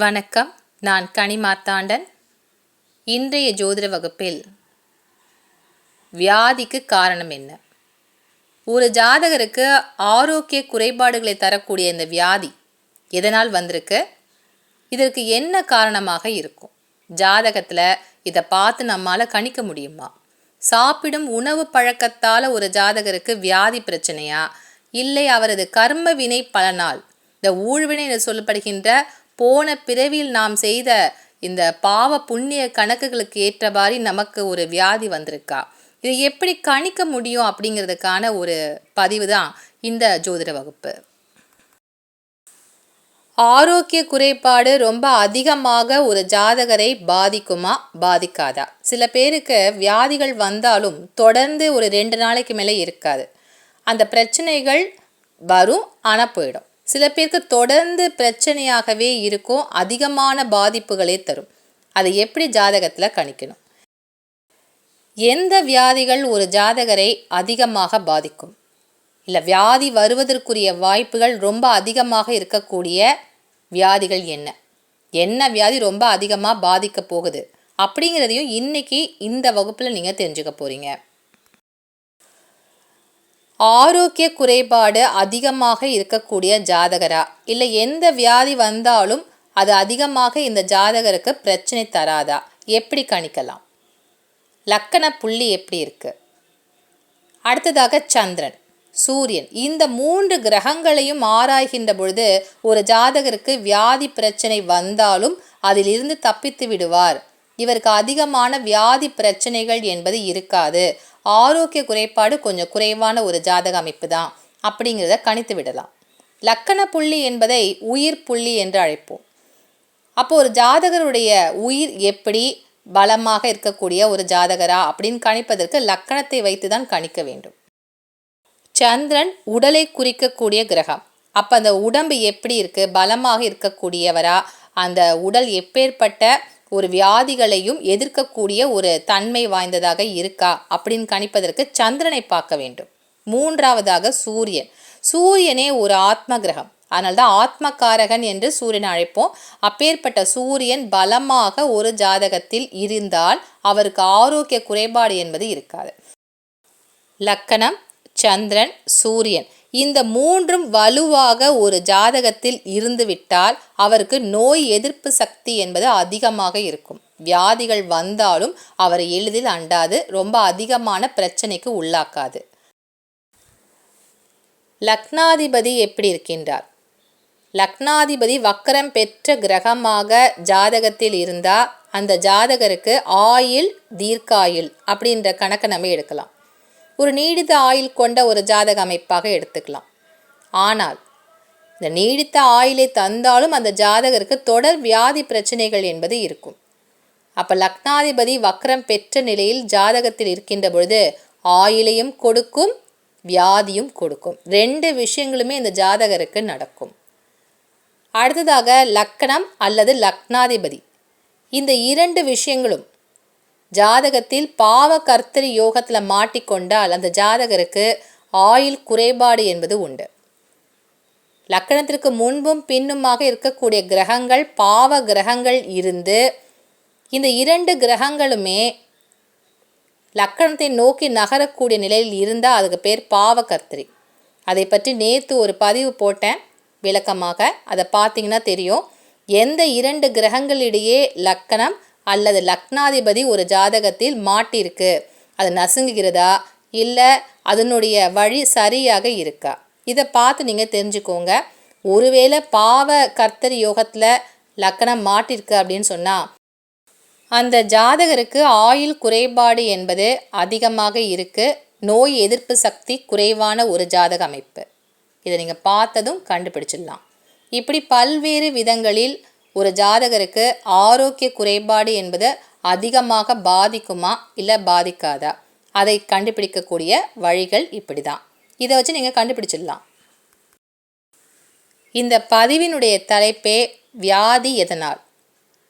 வணக்கம். நான் கனிமாத்தாண்டன் இன்றைய ஜோதிட வகுப்பில் வியாதிக்கு காரணம் என்ன? ஒரு ஜாதகருக்கு ஆரோக்கிய குறைபாடுகளை தரக்கூடிய இந்த வியாதி எதனால் வந்திருக்கு? இதற்கு என்ன காரணமாக இருக்கும்? ஜாதகத்தில் இதை பார்த்து நம்மால் கணிக்க முடியுமா? சாப்பிடும் உணவு பழக்கத்தால் ஒரு ஜாதகருக்கு வியாதி பிரச்சனையா? இல்லை அவரது கர்ம வினை பலனால் இந்த ஊழ்வினை என்று சொல்லப்படுகின்ற போன பிறவியில் நாம் செய்த இந்த பாவ புண்ணிய கணக்குகளுக்கு ஏற்றவாறு நமக்கு ஒரு வியாதி வந்திருக்கா? இதை எப்படி கணிக்க முடியும் அப்படிங்கிறதுக்கான ஒரு பதிவு தான் இந்த ஜோதிட வகுப்பு. ஆரோக்கிய குறைபாடு ரொம்ப அதிகமாக ஒரு ஜாதகரை பாதிக்குமா? பாதிக்காதா? சில பேருக்கு வியாதிகள் வந்தாலும் தொடர்ந்து ஒரு ரெண்டு நாளைக்கு மேலே இருக்காது. அந்த பிரச்சனைகள் வரும் ஆனால் போயிடும். சில பேருக்கு தொடர்ந்து பிரச்சனையாகவே இருக்கும் அதிகமான பாதிப்புகளே தரும். அதை எப்படி ஜாதகத்தில் கணிக்கணும்? எந்த வியாதிகள் ஒரு ஜாதகரை அதிகமாக பாதிக்கும்? இல்லை வியாதி வருவதற்குரிய வாய்ப்புகள் ரொம்ப அதிகமாக இருக்கக்கூடிய வியாதிகள் என்ன? என்ன வியாதி ரொம்ப அதிகமாக பாதிக்க போகுது? அப்படிங்கிறதையும் இன்னைக்கு இந்த வகுப்பில் நீங்கள் தெரிஞ்சுக்க போகிறீங்க ஆரோக்கிய குறைபாடு அதிகமாக இருக்கக்கூடிய ஜாதகரா? இல்லை எந்த வியாதி வந்தாலும் அது அதிகமாக இந்த ஜாதகருக்கு பிரச்சனை தராதா? எப்படி கணிக்கலாம்? லக்கண புள்ளி எப்படி இருக்கு? அடுத்ததாக சந்திரன் சூரியன். இந்த மூன்று கிரகங்களையும் ஆராய்கின்ற பொழுது ஒரு ஜாதகருக்கு வியாதி பிரச்சனை வந்தாலும் அதிலிருந்து தப்பித்து விடுவார். இவருக்கு அதிகமான வியாதி பிரச்சனைகள் என்பது இருக்காது. ஆரோக்கிய குறைபாடு கொஞ்சம் குறைவான ஒரு ஜாதக அமைப்பு தான். அப்படிங்கிறத கணித்து விடலாம். லக்கண புள்ளி என்பதை உயிர் புள்ளி என்று அழைப்போம். அப்போ ஒரு ஜாதகருடைய உயிர் எப்படி பலமாக இருக்கக்கூடிய ஒரு ஜாதகரா அப்படின்னு கணிப்பதற்கு லக்கணத்தை வைத்து தான் கணிக்க வேண்டும். சந்திரன் உடலை குறிக்கக்கூடிய கிரகம். அப்போ அந்த உடம்பு எப்படி இருக்குது பலமாக இருக்கக்கூடியவரா? அந்த உடல் எப்பேற்பட்ட ஒரு வியாதிகளையும் எதிர்க்கக்கூடிய ஒரு தன்மை வாய்ந்ததாக இருக்கா அப்படின்னு கணிப்பதற்கு சந்திரனை பார்க்க வேண்டும். மூன்றாவதாக சூரியன். சூரியனே ஒரு ஆத்ம கிரகம் அதனால்தான் ஆத்மகாரகன் என்று சூரியனை அழைப்போம். அப்பேற்பட்ட சூரியன் பலமாக ஒரு ஜாதகத்தில் இருந்தால் அவருக்கு ஆரோக்கிய குறைபாடு என்பது இருக்காது. லக்கணம் சந்திரன் சூரியன். இந்த மூன்றும் வலுவாக ஒரு ஜாதகத்தில் இருந்துவிட்டால் அவருக்கு நோய் எதிர்ப்பு சக்தி என்பது அதிகமாக இருக்கும். வியாதிகள் வந்தாலும் அவரை எளிதில் அண்டாது ரொம்ப அதிகமான பிரச்சனைக்கு உள்ளாக்காது. லக்னாதிபதி எப்படி இருக்கின்றார்? லக்னாதிபதி வக்கரம் பெற்ற கிரகமாக ஜாதகத்தில் இருந்தால் அந்த ஜாதகருக்கு ஆயில் தீர்க்காயுள் அப்படின்ற கணக்கை நம்ம எடுக்கலாம். ஒரு நீடித்த ஆயுள் கொண்ட ஒரு ஜாதக அமைப்பாக எடுத்துக்கலாம். ஆனால் இந்த நீடித்த ஆயுளை தந்தாலும் அந்த ஜாதகருக்கு தொடர் வியாதி பிரச்சனைகள் என்பது இருக்கும். அப்போ லக்னாதிபதி வக்ரம் பெற்ற நிலையில் ஜாதகத்தில் இருக்கின்ற பொழுது ஆயுளையும் கொடுக்கும் வியாதியும் கொடுக்கும். ரெண்டு விஷயங்களுமே இந்த ஜாதகருக்கு நடக்கும். அடுத்ததாக லக்கணம் அல்லது லக்னாதிபதி. இந்த இரண்டு விஷயங்களும் ஜாதகத்தில் பாவ கர்த்தரி யோகத்தில் மாட்டிக்கொண்டால் அந்த ஜாதகருக்கு ஆயுள் குறைபாடு என்பது உண்டு. லக்கணத்திற்கு முன்பும் பின்னுமாக இருக்கக்கூடிய கிரகங்கள் பாவ கிரகங்கள் இருந்து இந்த இரண்டு கிரகங்களுமே லக்கணத்தை நோக்கி நகரக்கூடிய நிலையில் இருந்தால் அதுக்கு பேர் பாவ கர்த்தரி அதை பற்றி நேற்று ஒரு பதிவு போட்டேன். விளக்கமாக அதை பார்த்தீங்கன்னா தெரியும். எந்த இரண்டு கிரகங்களிடையே லக்கணம் அல்லது லக்னாதிபதி ஒரு ஜாதகத்தில் மாட்டிருக்கு. அது நசுங்குகிறதா? இல்லை அதனுடைய வழி சரியாக இருக்கா? இதை பார்த்து நீங்கள் தெரிஞ்சுக்கோங்க. ஒருவேளை பாவ கர்த்தர் யோகத்தில் லக்கணம் மாட்டிருக்கு அப்படின்னு சொன்னால் அந்த ஜாதகருக்கு ஆயுள் குறைபாடு என்பது அதிகமாக இருக்குது நோய் எதிர்ப்பு சக்தி குறைவான ஒரு ஜாதக அமைப்பு. இதை நீங்கள் பார்த்ததும் கண்டுபிடிச்சிடலாம். இப்படி பல்வேறு விதங்களில் ஒரு ஜாதகருக்கு ஆரோக்கிய குறைபாடு என்பது அதிகமாக பாதிக்குமா இல்லை பாதிக்காதா? அதை கண்டுபிடிக்கக்கூடிய வழிகள் இப்படி தான் இதை வச்சு நீங்கள் கண்டுபிடிச்சிடலாம். இந்த பதிவினுடைய தலைப்பே வியாதி எதனால்?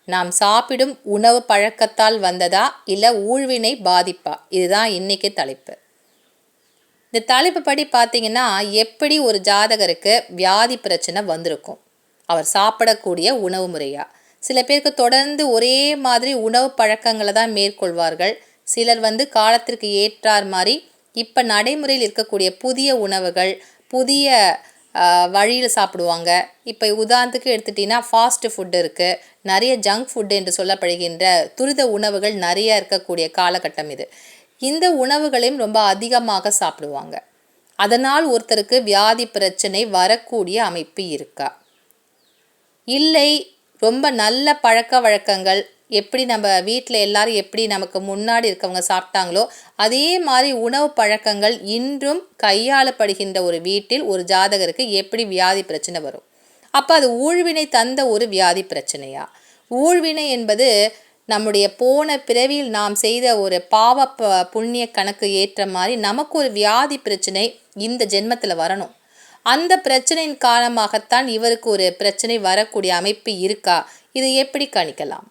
நாம் சாப்பிடும் உணவு பழக்கத்தால் வந்ததா இல்லை ஊழ்வினை பாதிப்பா? இதுதான் இன்றைக்கி தலைப்பு. இந்த தலைப்பு படி பார்த்தீங்கன்னா எப்படி ஒரு ஜாதகருக்கு வியாதி பிரச்சனை வந்திருக்கும்? அவர் சாப்பிடக்கூடிய உணவு முறையாக சில பேருக்கு தொடர்ந்து ஒரே மாதிரி உணவு பழக்கங்களை தான் மேற்கொள்வார்கள். சிலர் வந்து காலத்திற்கு ஏற்றார் மாதிரி இப்போ நடைமுறையில் இருக்கக்கூடிய புதிய உணவுகள் புதிய வழியில் சாப்பிடுவாங்க. இப்போ உதாரணத்துக்கு எடுத்துட்டிங்கன்னா ஃபாஸ்ட் ஃபுட்டு இருக்குது நிறைய ஜங்க் ஃபுட்டு என்று சொல்லப்படுகின்ற துரித உணவுகள் நிறைய இருக்கக்கூடிய காலகட்டம் இது. இந்த உணவுகளையும் ரொம்ப அதிகமாக சாப்பிடுவாங்க. அதனால் ஒருத்தருக்கு வியாதி பிரச்சனை வரக்கூடிய அமைப்பு இருக்கா? இல்லை ரொம்ப நல்ல பழக்க வழக்கங்கள் எப்படி நம்ம வீட்டில் எல்லாரும் எப்படி நமக்கு முன்னாடி இருக்கவங்க சாப்பிட்டாங்களோ அதே மாதிரி உணவு பழக்கங்கள் இன்றும் கையாளப்படுகின்ற ஒரு வீட்டில் ஒரு ஜாதகருக்கு எப்படி வியாதி பிரச்சனை வரும்? அப்போ அது ஊழ்வினை தந்த ஒரு வியாதி பிரச்சனையா? ஊழ்வினை என்பது நம்முடைய போன பிறவியில் நாம் செய்த ஒரு பாவ புண்ணிய கணக்கு ஏற்ற மாதிரி நமக்கு ஒரு வியாதி பிரச்சனை இந்த ஜென்மத்தில் வரணும். அந்த பிரச்சனையின் காரணமாகத்தான் இவருக்கு ஒரு பிரச்சனை வரக்கூடிய அமைப்பு இருக்கா? இதை எப்படி கணிக்கலாம்?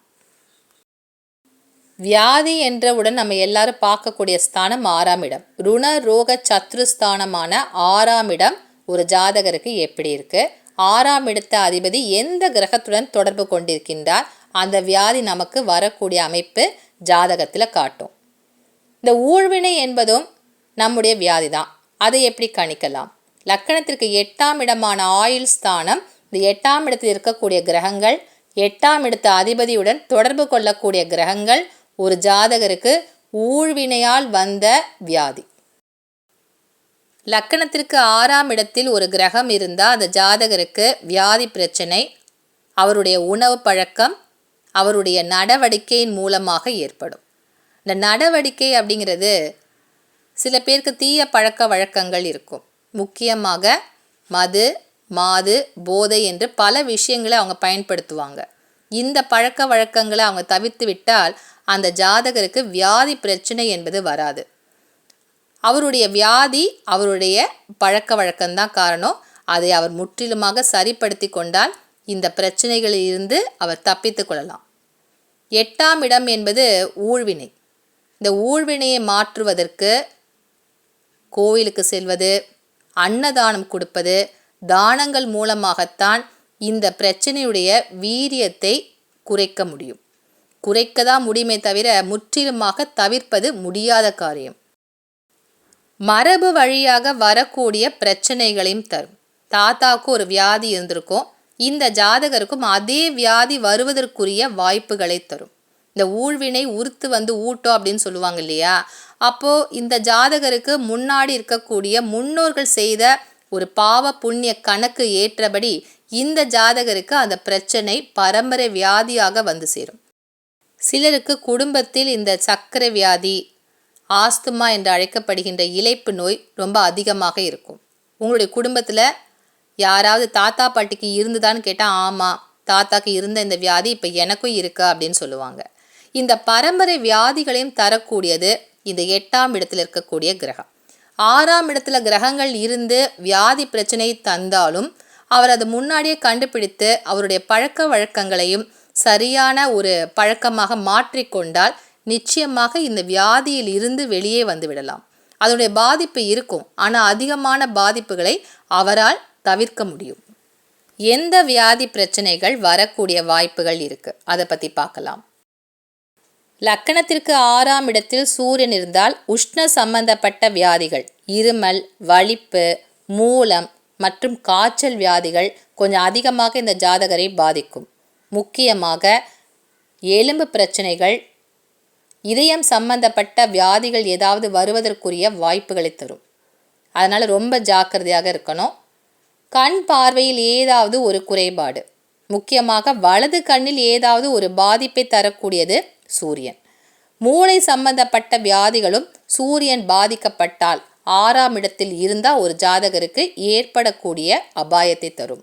வியாதி என்றவுடன் நம்ம எல்லாரும் பார்க்கக்கூடிய ஸ்தானம் ஆறாம் இடம். ருண ரோக சத்ருஸ்தானமான ஆறாம் இடம் ஒரு ஜாதகருக்கு எப்படி இருக்கு? ஆறாம் இடத்த அதிபதி எந்த கிரகத்துடன் தொடர்பு கொண்டிருக்கின்றார்? அந்த வியாதி நமக்கு வரக்கூடிய அமைப்பு ஜாதகத்தில் காட்டும். இந்த ஊழ்வினை என்பதும் நம்முடைய வியாதி தான் அதை எப்படி கணிக்கலாம்? லக்கணத்திற்கு எட்டாம் இடமான ஆயுள் ஸ்தானம். இந்த எட்டாம் இடத்தில் இருக்கக்கூடிய கிரகங்கள். எட்டாம் இடத்து அதிபதியுடன் தொடர்பு கொள்ளக்கூடிய கிரகங்கள். ஒரு ஜாதகருக்கு ஊழ்வினையால் வந்த வியாதி. லக்கணத்திற்கு ஆறாம் இடத்தில் ஒரு கிரகம் இருந்தால் அந்த ஜாதகருக்கு வியாதி பிரச்சனை. அவருடைய உணவு பழக்கம் அவருடைய நடவடிக்கையின் மூலமாக ஏற்படும். இந்த நடவடிக்கை அப்படிங்கிறது சில பேருக்கு தீய பழக்க வழக்கங்கள் இருக்கும். முக்கியமாக மது மாது போதை என்று பல விஷயங்களை அவங்க பயன்படுத்துவாங்க. இந்த பழக்க வழக்கங்களை அவங்க தவிர்த்து விட்டால் அந்த ஜாதகருக்கு வியாதி பிரச்சனை என்பது வராது. அவருடைய வியாதி அவருடைய பழக்க வழக்கம்தான் காரணம். அதை அவர் முற்றிலுமாக சரிப்படுத்தி கொண்டால் இந்த பிரச்சனைகளில் இருந்து அவர் தப்பித்து கொள்ளலாம். எட்டாம் இடம் என்பது ஊழ்வினை. இந்த ஊழ்வினையை மாற்றுவதற்கு கோவிலுக்கு செல்வது அன்னதானம் கொடுப்பது தானங்கள் மூலமாகத்தான் இந்த பிரச்சனையுடைய வீரியத்தை குறைக்க முடியும். குறைக்க தான் முடியுமே தவிர முற்றிலுமாக தவிர்ப்பது முடியாத காரியம். மரபு வழியாக வரக்கூடிய பிரச்சனைகளையும் தரும். தாத்தாவுக்கு ஒரு வியாதி இருந்திருக்கும். இந்த ஜாதகருக்கும் அதே வியாதி வருவதற்குரிய வாய்ப்புகளை தரும். இந்த ஊழ்வினை உறுத்து வந்து ஊட்டோ அப்படின்னு சொல்லுவாங்க இல்லையா? அப்போது இந்த ஜாதகருக்கு முன்னாடி இருக்கக்கூடிய முன்னோர்கள் செய்த ஒரு பாவ புண்ணிய கணக்கு ஏற்றபடி இந்த ஜாதகருக்கு அந்த பிரச்சனை பரம்பரை வியாதியாக வந்து சேரும். சிலருக்கு குடும்பத்தில் இந்த சக்கரை வியாதி ஆஸ்துமா என்று அழைக்கப்படுகின்ற இழைப்பு நோய் ரொம்ப அதிகமாக இருக்கும். உங்களுடைய குடும்பத்தில் யாராவது தாத்தா பாட்டிக்கு இருந்துதான்னு கேட்டால் ஆமாம் தாத்தாக்கு இருந்த இந்த வியாதி இப்போ எனக்கும் இருக்கா அப்படின்னு சொல்லுவாங்க. இந்த பரம்பரை வியாதிகளையும் தரக்கூடியது இந்த எட்டாம் இடத்தில் இருக்கக்கூடிய கிரகம். ஆறாம் இடத்துல கிரகங்கள் இருந்து வியாதி பிரச்சனை தந்தாலும் அவர் அது முன்னாடியே கண்டுபிடித்து அவருடைய பழக்க வழக்கங்களையும் சரியான ஒரு பழக்கமாக மாற்றிக்கொண்டால் நிச்சயமாக இந்த வியாதியில் இருந்து வெளியே வந்து விடலாம். அதனுடைய பாதிப்பு இருக்கும். ஆனால் அதிகமான பாதிப்புகளை அவரால் தவிர்க்க முடியும். எந்த வியாதி பிரச்சனைகள் வரக்கூடிய வாய்ப்புகள் இருக்குது அதை பற்றி பார்க்கலாம். லக்கணத்திற்கு ஆறாம் இடத்தில் சூரியன் இருந்தால் உஷ்ண சம்பந்தப்பட்ட வியாதிகள் இருமல் வலிப்பு மூலம் மற்றும் காய்ச்சல் வியாதிகள் கொஞ்சம் அதிகமாக இந்த ஜாதகரை பாதிக்கும். முக்கியமாக எலும்பு பிரச்சனைகள் இதயம் சம்பந்தப்பட்ட வியாதிகள் ஏதாவது வருவதற்குரிய வாய்ப்புகளை தரும். அதனால் ரொம்ப ஜாக்கிரதையாக இருக்கணும். கண் பார்வையில் ஏதாவது ஒரு குறைபாடு முக்கியமாக வலது கண்ணில் ஏதாவது ஒரு பாதிப்பை தரக்கூடியது சூரியன். மூளை சம்பந்தப்பட்ட வியாதிகளும் சூரியன் பாதிக்கப்பட்டால் ஆறாம் இடத்தில் இருந்தால் ஒரு ஜாதகருக்கு ஏற்படக்கூடிய அபாயத்தை தரும்.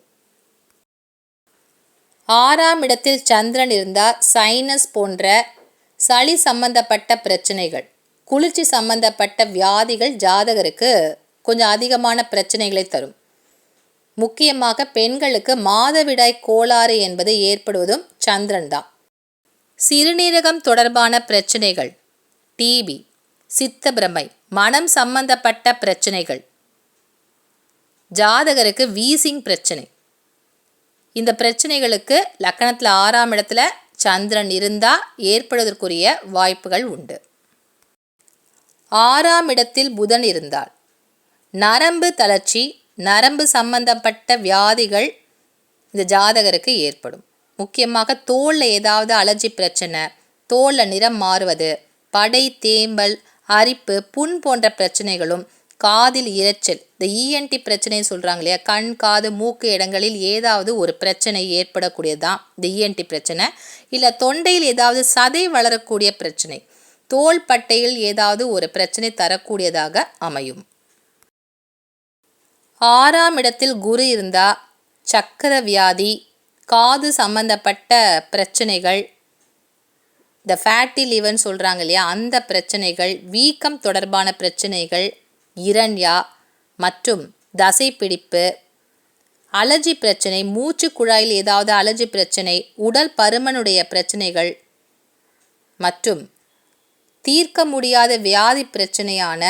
ஆறாம் இடத்தில் சந்திரன் இருந்தால் சைனஸ் போன்ற சளி சம்பந்தப்பட்ட பிரச்சனைகள் குளிர்ச்சி சம்பந்தப்பட்ட வியாதிகள் ஜாதகருக்கு கொஞ்சம் அதிகமான பிரச்சனைகளை தரும். முக்கியமாக பெண்களுக்கு மாதவிடாய் கோளாறு என்பது ஏற்படுவதும் சந்திரன் தான். சிறுநீரகம் தொடர்பான பிரச்சனைகள். டிபி சித்தபிரமை மனம் சம்பந்தப்பட்ட பிரச்சனைகள். ஜாதகருக்கு வீசிங் பிரச்சனை. இந்த பிரச்சனைகளுக்கு லக்கணத்தில் ஆறாம் இடத்துல சந்திரன் இருந்தால் ஏற்படுவதற்குரிய வாய்ப்புகள் உண்டு. ஆறாம் இடத்தில் புதன் இருந்தால் நரம்பு தளர்ச்சி நரம்பு சம்பந்தப்பட்ட வியாதிகள் இந்த ஜாதகருக்கு ஏற்படும். முக்கியமாக தோலில் ஏதாவது அலர்ஜி பிரச்சனை தோலில் நிறம் மாறுவது படை தேம்பல் அரிப்பு புண் போன்ற பிரச்சனைகளும் காதில் இரைச்சல் இந்த இஎன்டி பிரச்சனை சொல்கிறாங்க இல்லையா? கண் காது மூக்கு இடங்களில் ஏதாவது ஒரு பிரச்சனை ஏற்படக்கூடியது தான் இந்த இஎன்டி பிரச்சனை. இல்லை தொண்டையில் ஏதாவது சதை வளரக்கூடிய பிரச்சனை தோல் பட்டையில் ஏதாவது ஒரு பிரச்சனை தரக்கூடியதாக அமையும். ஆறாம் இடத்தில் குரு இருந்தால் சக்கர வியாதி காது சம்மந்தப்பட்ட பிரச்சனைகள் இந்த ஃபேட்டி லிவர்னு சொல்கிறாங்க இல்லையா அந்த பிரச்சனைகள் வீக்கம் தொடர்பான பிரச்சனைகள் இரண்யா மற்றும் தசைப்பிடிப்பு அலர்ஜி பிரச்சனை மூச்சு குழாயில் ஏதாவது அலர்ஜி பிரச்சனை உடல் பருமனுடைய பிரச்சனைகள் மற்றும் தீர்க்க முடியாத வியாதி பிரச்சனையான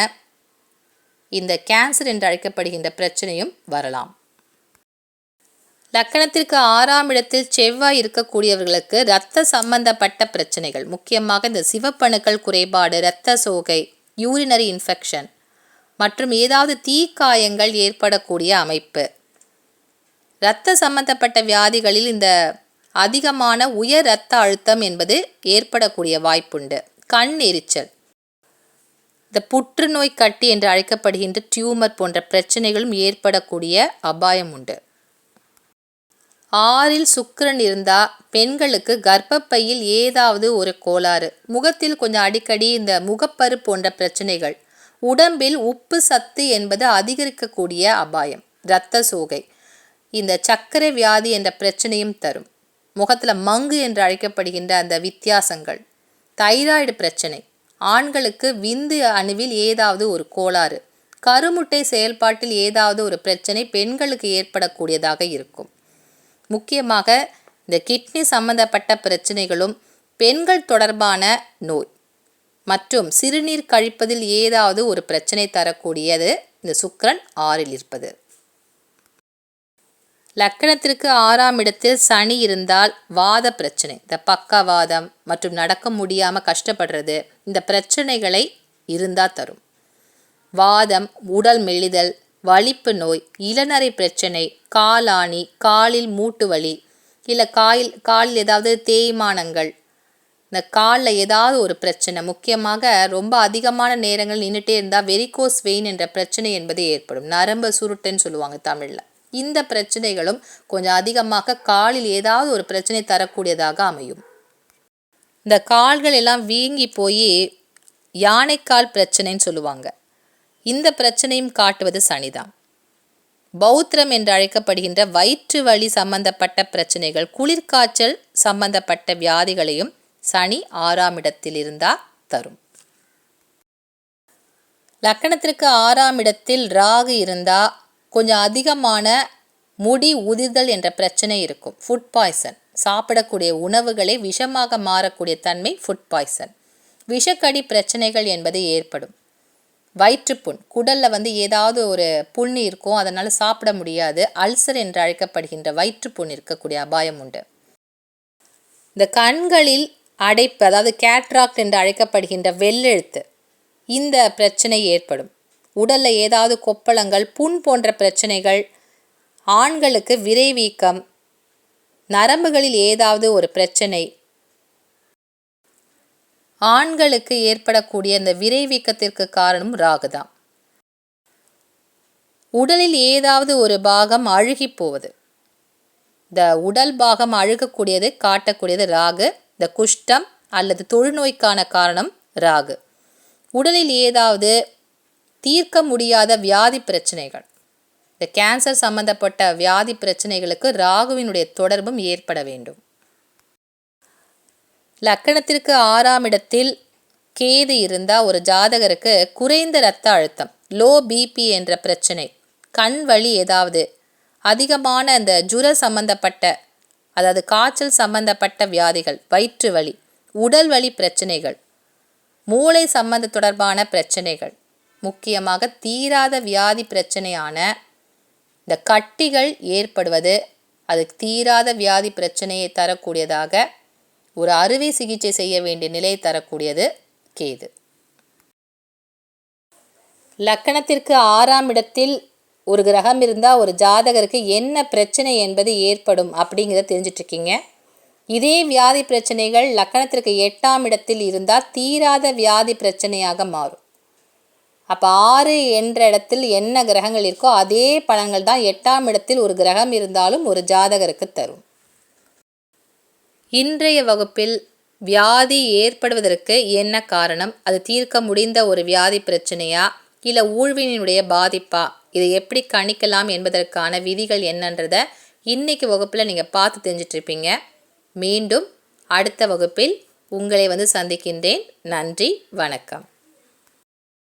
இந்த கேன்சர் என்று அழைக்கப்படுகின்ற பிரச்சனையும் வரலாம். லக்கணத்திற்கு ஆறாம் இடத்தில் செவ்வாய் இருக்கக்கூடியவர்களுக்கு இரத்த சம்பந்தப்பட்ட பிரச்சனைகள். முக்கியமாக இந்த சிவப்பணுக்கள் குறைபாடு இரத்த சோகை யூரினரி இன்ஃபெக்ஷன் மற்றும் ஏதாவது தீக்காயங்கள் ஏற்படக்கூடிய அமைப்பு. இரத்த சம்பந்தப்பட்ட வியாதிகளில் இந்த அதிகமான உயர் இரத்த அழுத்தம் என்பது ஏற்படக்கூடிய வாய்ப்புண்டு. கண் எரிச்சல். இந்த புற்றுநோய் கட்டி என்று அழைக்கப்படுகின்ற டியூமர் போன்ற பிரச்சனைகளும் ஏற்படக்கூடிய அபாயம் உண்டு ஆறில் சுக்கரன் இருந்தால் பெண்களுக்கு கர்ப்பப்பையில் ஏதாவது ஒரு கோளாறு. முகத்தில் கொஞ்சம் அடிக்கடி இந்த முகப்பரு போன்ற பிரச்சனைகள். உடம்பில் உப்பு சத்து என்பது அதிகரிக்கக்கூடிய அபாயம். இரத்த சோகை. இந்த சர்க்கரை வியாதி என்ற பிரச்சனையும் தரும். முகத்தில் மங்கு என்று அழைக்கப்படுகின்ற அந்த வித்தியாசங்கள். தைராய்டு பிரச்சனை. ஆண்களுக்கு விந்து அணுவில் ஏதாவது ஒரு கோளாறு. கருமுட்டை செயல்பாட்டில் ஏதாவது ஒரு பிரச்சனை பெண்களுக்கு ஏற்படக்கூடியதாக இருக்கும். முக்கியமாக இந்த கிட்னி சம்பந்தப்பட்ட பிரச்சனைகளும் பெண்கள் தொடர்பான நோய் மற்றும் சிறுநீர் கழிப்பதில் ஏதாவது ஒரு பிரச்சனை தரக்கூடியது இந்த சுக்கரன் ஆறில் இருப்பது. லக்கணத்திற்கு ஆறாம் இடத்தில் சனி இருந்தால் வாத பிரச்சனை இந்த பக்கவாதம் மற்றும் நடக்க முடியாமல் கஷ்டப்படுறது இந்த பிரச்சனைகளை இருந்தால் தரும். வாதம் உடல் மெலிதல் வலிப்பு நோய் இளநரை பிரச்சனை காலாணி காலில் மூட்டு வலி இல்லை காயில் காலில் ஏதாவது தேய்மானங்கள். இந்த காலில் ஏதாவது ஒரு பிரச்சனை முக்கியமாக ரொம்ப அதிகமான நேரங்கள் நின்றுட்டே இருந்தால் வெரிகோஸ் வெயின் என்ற பிரச்சனை என்பது ஏற்படும். நரம்பு சுருட்டுன்னு சொல்லுவாங்க தமிழில். இந்த பிரச்சனைகளும் கொஞ்சம் அதிகமாக காலில் ஏதாவது ஒரு பிரச்சனை தரக்கூடியதாக அமையும். இந்த கால்கள் எல்லாம் வீங்கி போய் யானைக்கால் பிரச்சனைன்னு சொல்லுவாங்க. இந்த பிரச்சனையும் காட்டுவது சனிதான். பௌத்திரம் என்று அழைக்கப்படுகின்ற வயிற்று வலி சம்பந்தப்பட்ட பிரச்சனைகள் குளிர்காய்ச்சல் சம்பந்தப்பட்ட வியாதிகளையும் சனி ஆறாம் இடத்தில் இருந்தால் தரும். லக்கணத்திற்கு ஆறாம் இடத்தில் ராகு இருந்தால் கொஞ்சம் அதிகமான முடி உதிர்தல் என்ற பிரச்சனை இருக்கும். ஃபுட் பாய்சன் சாப்பிடக்கூடிய உணவுகளை விஷமாக மாறக்கூடிய தன்மை ஃபுட் பாய்சன் விஷக்கடி பிரச்சனைகள் என்பது ஏற்படும். வயிற்றுப்புண். குடலில் வந்து ஏதாவது ஒரு புண் இருக்கும் அதனால் சாப்பிட முடியாது. அல்சர் என்று அழைக்கப்படுகின்ற வயிற்றுப்புண் இருக்கக்கூடிய அபாயம் உண்டு. இந்த கண்களில் அடைப்பு அதாவது கேட்ராக்ட் என்று அழைக்கப்படுகின்ற வெள்ளெழுத்து இந்த பிரச்சனை ஏற்படும். உடலில் ஏதாவது கொப்பளங்கள் புண் போன்ற பிரச்சனைகள் ஆண்களுக்கு விரைவீக்கம் நரம்புகளில் ஏதாவது ஒரு பிரச்சனை ஆண்களுக்கு ஏற்படக்கூடிய இந்த விரைவீக்கத்திற்கு காரணம் ராகு தான் உடலில் ஏதாவது ஒரு பாகம் அழுகி போவது. இந்த உடல் பாகம் அழுகக்கூடியது காட்டக்கூடியது ராகு இந்த குஷ்டம் அல்லது தொழுநோய்க்கான காரணம் ராகு. உடலில் ஏதாவது தீர்க்க முடியாத வியாதி பிரச்சனைகள். இந்த கேன்சர் சம்பந்தப்பட்ட வியாதி பிரச்சனைகளுக்கு ராகுவினுடைய தொடர்பும் ஏற்பட வேண்டும். லக்கணத்திற்கு ஆறாம் இடத்தில் கேது இருந்தால் ஒரு ஜாதகருக்கு குறைந்த இரத்த அழுத்தம் லோ பிபி என்ற பிரச்சனை. கண் வலி ஏதாவது. அதிகமான அந்த ஜுர சம்பந்தப்பட்ட அதாவது காய்ச்சல் சம்பந்தப்பட்ட வியாதிகள் வயிற்று வலி உடல் வலி பிரச்சனைகள் மூளை சம்பந்த தொடர்பான பிரச்சனைகள் முக்கியமாக தீராத வியாதி பிரச்சனையான இந்த கட்டிகள் ஏற்படுவது அது தீராத வியாதி பிரச்சனையை தரக்கூடியதாக ஒரு அறுவை சிகிச்சை செய்ய வேண்டிய நிலையை தரக்கூடியது கேது. லக்கணத்திற்கு ஆறாம் இடத்தில் ஒரு கிரகம் இருந்தால் ஒரு ஜாதகருக்கு என்ன பிரச்சனை என்பது ஏற்படும் அப்படிங்கிறத தெரிஞ்சிட்ருக்கீங்க. இதே வியாதி பிரச்சனைகள் லக்கணத்திற்கு எட்டாம் இடத்தில் இருந்தால் தீராத வியாதி பிரச்சனையாக மாறும். அப்போ ஆறு என்ற இடத்தில் என்ன கிரகங்கள் இருக்கோ அதே பலன்கள் தான் எட்டாம் இடத்தில் ஒரு கிரகம் இருந்தாலும் ஒரு ஜாதகருக்கு தரும். இன்றைய வகுப்பில் வியாதி ஏற்படுவதற்கு என்ன காரணம்? அது தீர்க்க முடிந்த ஒரு வியாதி பிரச்சனையா? இல்லை ஊழ்வினுடைய பாதிப்பா? இதை எப்படி கணிக்கலாம் என்பதற்கான விதிகள் என்னன்றதை இன்னைக்கு வகுப்பில் நீங்கள் பார்த்து தெரிஞ்சிட்ருப்பீங்க மீண்டும் அடுத்த வகுப்பில் உங்களை வந்து சந்திக்கின்றேன். நன்றி வணக்கம்.